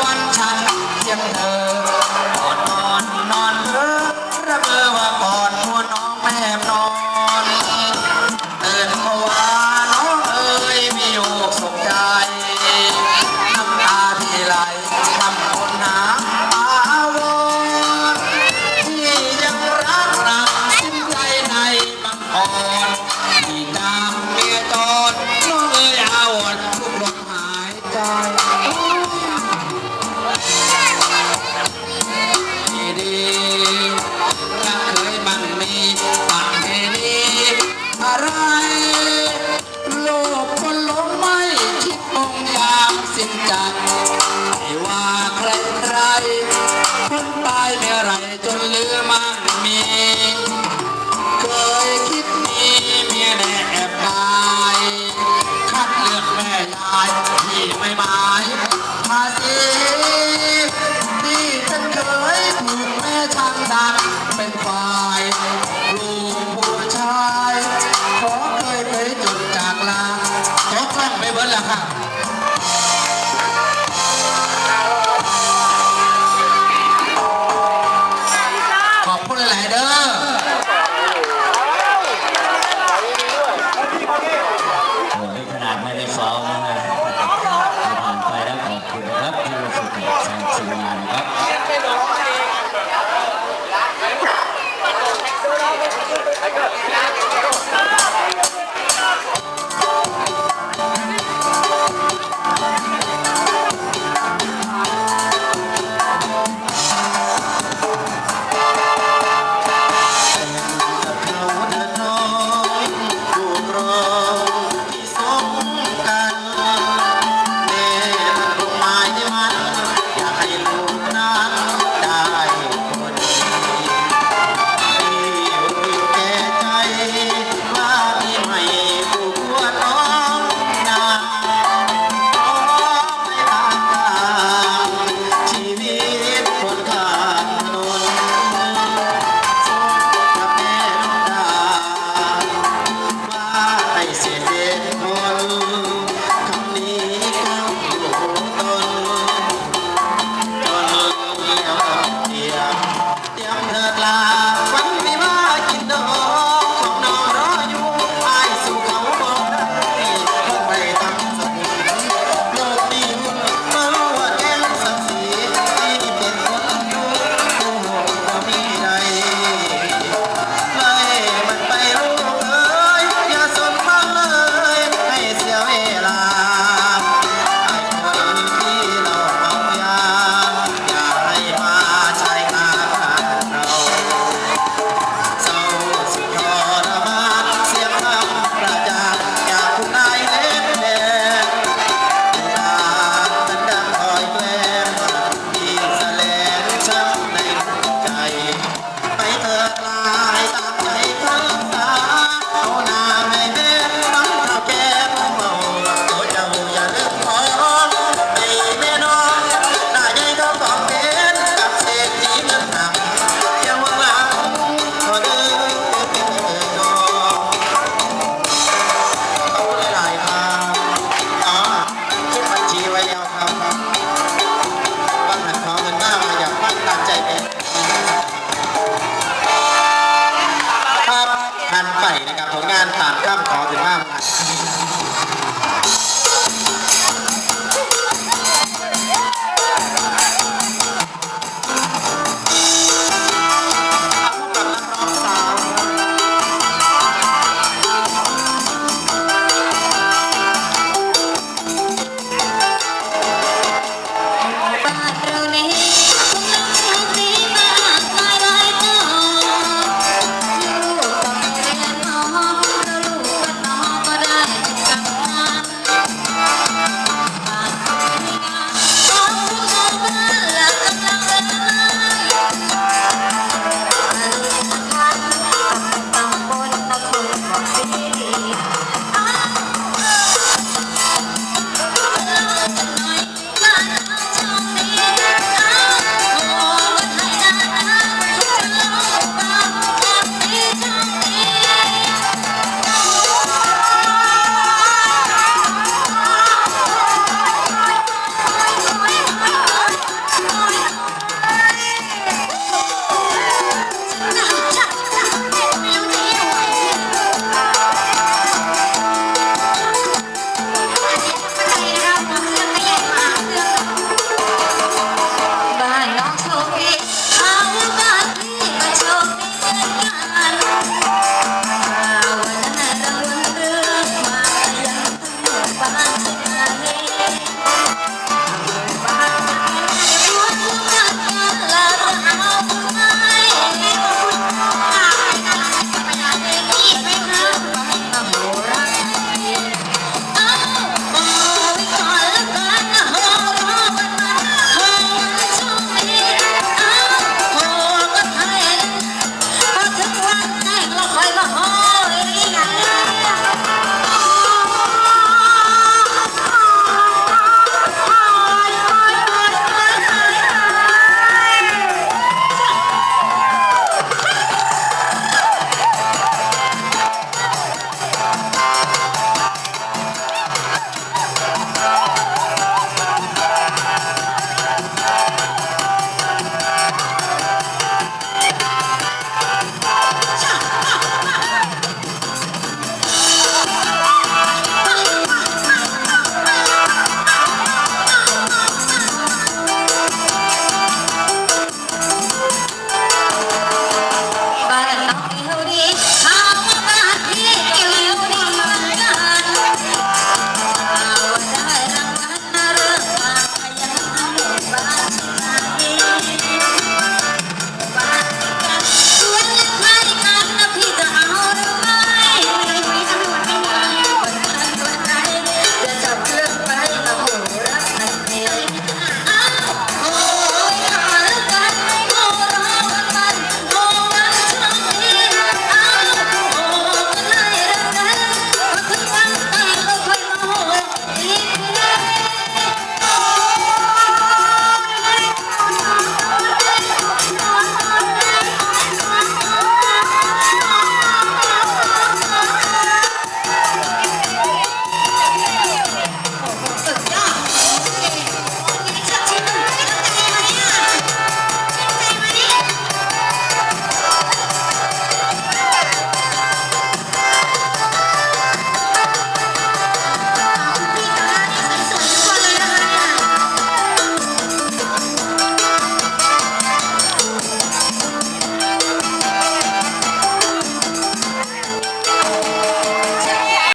วันฉันเพียงเธอ ละค่ขอบคุณหลายเด้อโหนี่ขนาดไม่ได้ซ้อมนะผ่านไปแล้วขอบคุณครับที่มาฝึกทางทีมงานครับ me